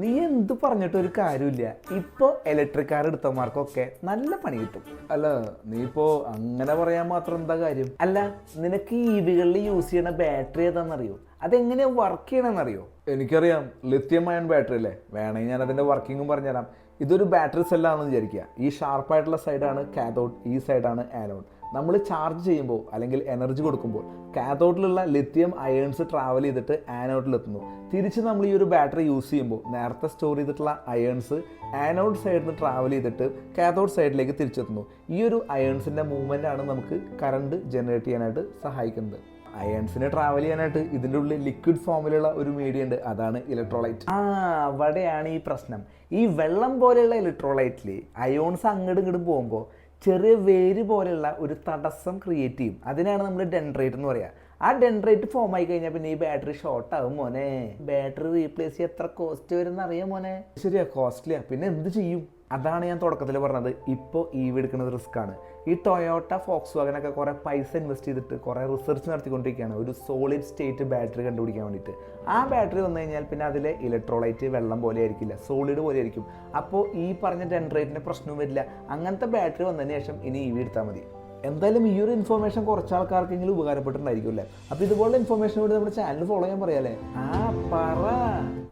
നീ എന്ത് പറഞ്ഞിട്ട് ഒരു കാര്യമില്ല. ഇപ്പോൾ ഇലക്ട്രിക് കാർ എടുത്തമാർക്കൊക്കെ നല്ല പണി കിട്ടും. അല്ല നീ ഇപ്പോ അങ്ങനെ പറയാൻ മാത്രം എന്താ കാര്യം? അല്ല നിനക്ക് ഈ വികളിൽ യൂസ് ചെയ്യണ ബാറ്ററി ഏതാണെന്നറിയോ? അതെങ്ങനെയാ വർക്ക് ചെയ്യണമെന്നറിയോ എനിക്കറിയാം ലിത്യം അയൺ ബാറ്ററി അല്ലേ? വേണമെങ്കിൽ ഞാൻ അതിന്റെ വർക്കിങ്ങും പറഞ്ഞുതരാം. ഇതൊരു ബാറ്ററി സെല്ലാണെന്ന് വിചാരിക്കുക. ഈ ഷാർപ്പായിട്ടുള്ള സൈഡാണ് കാഥോഡ് ഈ സൈഡാണ് ആനോഡ് നമ്മൾ ചാർജ് ചെയ്യുമ്പോൾ അല്ലെങ്കിൽ എനർജി കൊടുക്കുമ്പോൾ കാഥോഡിലുള്ള ലിത്യം അയേൺസ് ട്രാവൽ ചെയ്തിട്ട് ആനോഡിലെത്തുന്നു തിരിച്ച് നമ്മൾ ഈ ഒരു ബാറ്ററി യൂസ് ചെയ്യുമ്പോൾ നേരത്തെ സ്റ്റോർ ചെയ്തിട്ടുള്ള അയേൺസ് ആനോഡ് സൈഡിൽ നിന്ന് ട്രാവൽ ചെയ്തിട്ട് കാഥോഡ് സൈഡിലേക്ക് തിരിച്ചെത്തുന്നു. ഈ ഒരു അയേൺസിന്റെ മൂവ്മെന്റ് ആണ് നമുക്ക് കറണ്ട് ജനറേറ്റ് ചെയ്യാനായിട്ട് സഹായിക്കുന്നത്. അയൺസിന് ട്രാവൽ ചെയ്യാനായിട്ട് ഇതിന്റെ ഉള്ളിൽ ലിക്വിഡ് ഫോമിലുള്ള ഒരു മീഡിയം ഉണ്ട് അതാണ് ഇലക്ട്രോലൈറ്റ് ആ അവിടെയാണ് ഈ പ്രശ്നം. ഈ വെള്ളം പോലെയുള്ള ഇലക്ട്രോലൈറ്റിൽ അയോൺസ് അങ്ങോട്ടും ഇങ്ങോട്ടും പോകുമ്പോൾ ചെറിയ വേര് പോലെയുള്ള ഒരു തടസ്സം ക്രിയേറ്റ് ചെയ്യും. അതിനാണ് നമ്മൾ ഡെൻഡ്രേറ്റ് എന്ന് പറയുക ആ ഡെൻഡ്രേറ്റ് ഫോം ആയി കഴിഞ്ഞാൽ പിന്നെ ഈ ബാറ്ററി ഷോർട്ട് ആകും മോനെ. ബാറ്ററി റീപ്ലേസ് ചെയ്യാൻ എത്ര കോസ്റ്റ് വരും അറിയാം മോനെ. ശരിയാ കോസ്റ്റ്ലിയാ പിന്നെ എന്ത് ചെയ്യും? അതാണ് ഞാൻ തുടക്കത്തിൽ പറഞ്ഞത്. ഇപ്പോൾ ഈ എടുക്കുന്നത് റിസ്ക് ആണ്. ഈ ടൊയോട്ട ഫോക്സ് വാഗനൊക്കെ കുറേ പൈസ ഇൻവെസ്റ്റ് ചെയ്തിട്ട് കുറേ റിസർച്ച് നടത്തിക്കൊണ്ടിരിക്കുകയാണ്. ഒരു സോളിഡ് സ്റ്റേറ്റ് ബാറ്ററി കണ്ടുപിടിക്കാൻ വേണ്ടിയിട്ട്. ആ ബാറ്ററി വന്നു കഴിഞ്ഞാൽ പിന്നെ അതിലെ ഇലക്ട്രോളൈറ്റ് വെള്ളം പോലെ ആയിരിക്കില്ല. സോളിഡ് പോലെ ആയിരിക്കും. അപ്പോൾ ഈ പറഞ്ഞ ഡെൻഡ്രേറ്റിന്റെ പ്രശ്നവും വരില്ല. അങ്ങനത്തെ ബാറ്ററി വന്നതിന് ശേഷം ഇനി ഇ വി എടുത്താൽ മതി. എന്തായാലും ഈ ഒരു ഇൻഫർമേഷൻ കുറച്ച് ആൾക്കാർക്കെങ്കിലും ഉപകാരപ്പെട്ടിട്ടുണ്ടായിരിക്കും അല്ലേ? അപ്പോൾ ഇതുപോലുള്ള ഇൻഫോർമേഷൻ കൂടി നമ്മുടെ ചാനൽ ഫോളോ ചെയ്യാൻ പറയാല്ലേ? ആ പറ.